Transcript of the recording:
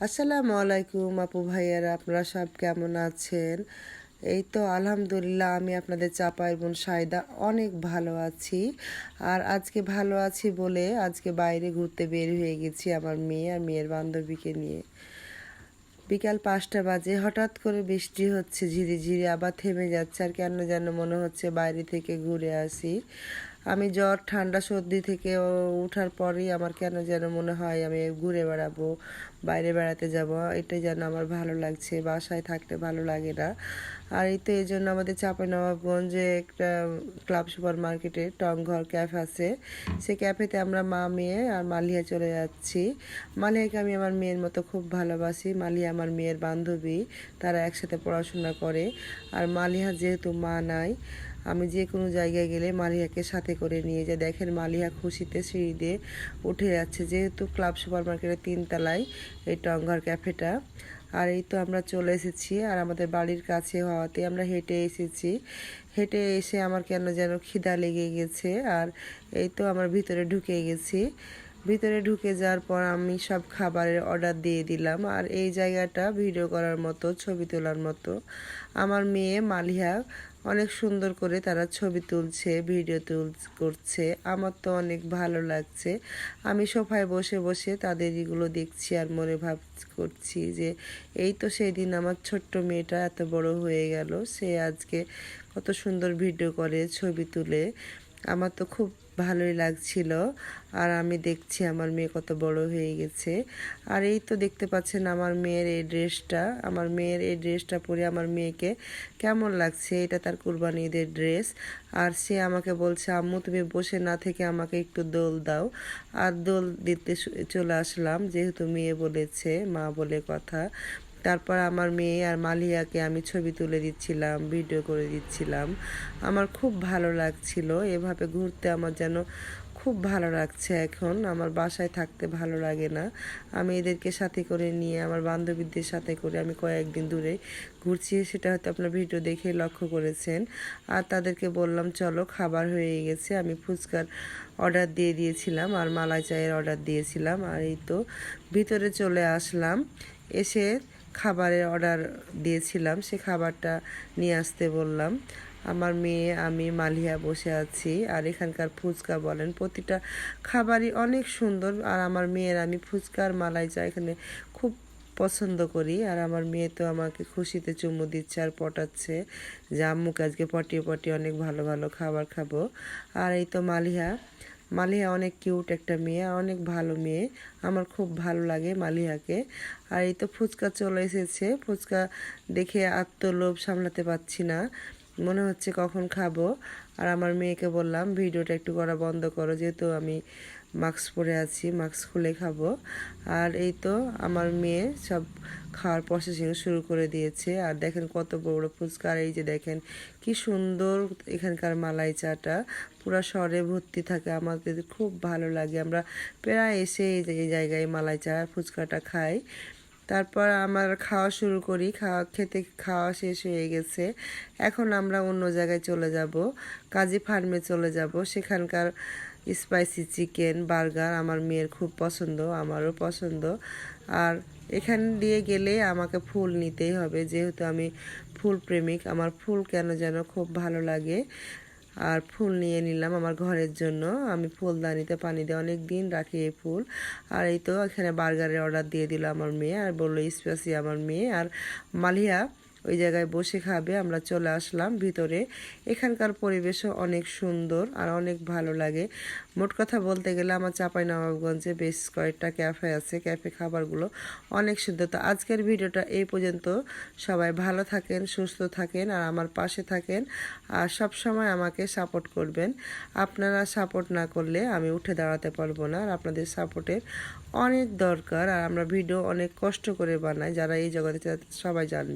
আসসালামু আলাইকুম আপু ভাইয়ারা, আপনারা সব কেমন আছেন? এই তো আলহামদুলিল্লাহ, আমি আপনাদের চাপাই বোন সায়দা অনেক ভালো আছি। আর আজকে ভালো আছি বলে আজকে বাইরে ঘুরতে বের হয়ে গেছি আমার মেয়ে আর মেয়ের বান্ধবীকে নিয়ে। বিকাল পাঁচটা বাজে, হঠাৎ করে বৃষ্টি হচ্ছে ঝিরি ঝিরি আবার থেমে যাচ্ছে আর কেন যেন মনে হচ্ছে বাইরে থেকে ঘুরে আসি। আমি জ্বর, ঠান্ডা, সর্দি থেকে উঠার পরেই আমার কেন যেন মনে হয় আমি ঘুরে বেড়াবো, বাইরে বেড়াতে যাব। এটাই যেন আমার ভালো লাগছে, বাসায় থাকতে ভালো লাগে না। আর এই তো এই জন্য আমাদের চাঁপাইনবাবগঞ্জে একটা ক্লাব সুপার মার্কেটে টংঘর ক্যাফে আছে। সে ক্যাফেতে আমরা মা, মেয়ে আর মালিয়া চলে যাচ্ছি। মালিয়াকে আমি আমার মেয়ের মতো খুব ভালোবাসি। মালিয়া আমার মেয়ের বান্ধবী, তারা একসাথে পড়াশোনা করে। আর মালিয়া যেহেতু মা নাই আমি যে কোনো জায়গায় গেলে মালিয়াকে সাথে করে নিয়ে যাই। দেখেন মালিয়া খুশিতে সিঁড়ি দিয়ে উঠে যাচ্ছে। যেহেতু ক্লাব সুপার মার্কেটের তিনতলায় এই টঙ্গার ক্যাফেটা, আর এই তো আমরা চলে এসেছি। আর আমাদের বাড়ির কাছে হওয়াতে আমরা হেঁটে এসেছি। হেঁটে এসে আমার কেন যেন খিদা লেগে গেছে, আর এই তো আমার ভিতরে ঢুকে গেছি। ভিতরে ঢুকে যাওয়ার পর আমি সব খাবারের অর্ডার দিয়ে দিলাম, আর এই জায়গাটা ভিডিও করার মতো, ছবি তোলার মতো। আমার মেয়ে মালিহা অনেক সুন্দর করে তারা ছবি তুলছে ভিডিও তুল করছে। আমার তো অনেক ভালো লাগছে। আমি সোফায় বসে বসে তাদের এগুলো দেখছি আর মনে ভাব করছি যে, এই তো সেই দিন আমার ছোট্ট মেয়েটা এত বড় হয়ে গেল। সে আজকে কত সুন্দর ভিডিও করে ছবি তুলে। আমার তো খুব ভালোই লাগছিল। আর আমি দেখছি আমার মেয়ে কত বড় হয়ে গেছে। আর এই তো দেখতে পাচ্ছেন আমার মেয়ের এই ড্রেসটা। আমার মেয়ের এই ড্রেসটা পরে আমার মেয়েকে কেমন লাগছে? এটা তার কুরবানি ঈদের ড্রেস। আর সে আমাকে বলছে, আম্মু, তুমি বসে না থেকে আমাকে একটু দোল দাও। আর দোল দিতে চলে আসলাম, যেহেতু মেয়ে বলেছে, মা বলে কথা। তারপর আমার মেয়ে আর মালিয়াকে আমি ছবি তুলে দিচ্ছিলাম ভিডিও করে দিচ্ছিলাম। আমার খুব ভালো লাগছিল, এভাবে ঘুরতে আমার যেন খুব ভালো লাগছে এখন। আমার বাসায় থাকতে ভালো লাগে না। আমি এদেরকে সাথে করে নিয়ে, আমার বান্ধবীদের সাথে করে আমি কয়েকদিন দূরে ঘুরছি। সেটা হয়তো আপনার ভিডিও দেখে লক্ষ্য করেছেন। আর তাদেরকে বললাম, চলো, খাবার হয়ে গেছে। আমি ফুচকার অর্ডার দিয়ে দিয়েছিলাম আর মালাই চায়ের অর্ডার দিয়েছিলাম। আর এই তো ভিতরে চলে আসলাম। এসে খাবারের অর্ডার দিয়েছিলাম, সে খাবারটা নিয়ে আসতে বললাম। আমার মেয়ে, আমি, মালিয়া বসে আছি। আর এখানকার ফুচকা বলেন, প্রতিটা খাবারই অনেক সুন্দর। আর আমার মেয়ের, আমি ফুচকার মালাই চা এখানে খুব পছন্দ করি। আর আমার মেয়ে তো আমাকে খুশিতে চুমু দিচ্ছে আর পটাচ্ছে যে, আম্মুকে আজকে পটিয়ে পটিয়ে অনেক ভালো ভালো খাবার খাব। আর এই তো মালিহা মালিহা অনেক কিউট একটা মেয়ে অনেক ভালো মেয়ে। আমার খুব ভালো লাগে মালিয়াকে আর এই তো ফুচকা চলে এসেছে। ফুচকা দেখে আত্মলোভ সামলাতে পারছি না। মনে হচ্ছে কখন খাব। আর আমার মেয়েকে বললাম, ভিডিওটা একটু করা বন্ধ করো, যেহেতু আমি মাস্ক পরে আছি, মাস্ক খুলে খাব। আর এই তো আমার মেয়ে সব খাওয়ার প্রসেসিং শুরু করে দিয়েছে। আর দেখেন কত বড় ফুচকা, আর এই যে দেখেন কি সুন্দর এখানকার মালাই চাটা, পুরো শহরে ভর্তি থাকে, আমাদের খুব ভালো লাগে। আমরা প্রায় এসে এই জায়গায় মালাই চা ফুচকাটা খাই। তারপর আমার খাওয়া শুরু করি। খাওয়া, খেতে খাওয়া শেষ হয়ে গেছে। এখন আমরা অন্য জায়গায় চলে যাব। কাজী ফার্মে চলে যাব। সেখানকার স্পাইসি চিকেন বার্গার আমার মেয়ের খুব পছন্দ, আমারও পছন্দ। আর এখান দিয়ে গেলে আমাকে ফুল নিতেই হবে। যেহেতু আমি ফুল প্রেমিক, আমার ফুল কেন যেন খুব ভালো লাগে। আর ফুল নিয়ে নিলাম আমার ঘরের জন্য। আমি ফুলদানিতে পানি দিয়ে অনেক দিন রাখি এই ফুল। আর এই তো এখানে বার্গারের অর্ডার দিয়ে দিল আমার মেয়ে আর বলল স্পেশি আমার মেয়ে। আর মালিয়া ওই জায়গায় বসে খাবে, আমরা চলে আসলাম ভিতরে। এখানকার পরিবেশও অনেক সুন্দর আর অনেক ভালো লাগে। মোট কথা বলতে গেলে আমার চাপাই নবাবগঞ্জে বেশ কয়েকটা ক্যাফে আছে, ক্যাফে খাবারগুলো অনেক সুন্দর। তো আজকের ভিডিওটা এই পর্যন্ত। সবাই ভালো থাকেন, সুস্থ থাকেন আর আমার পাশে থাকেন আর সব সময় আমাকে সাপোর্ট করবেন। আপনারা সাপোর্ট না করলে আমি উঠে দাঁড়াতে পারব না আর আপনাদের সাপোর্টের অনেক দরকার আর আমরা ভিডিও অনেক কষ্ট করে বানাই, যারা এই জগতে সবাই জানবে।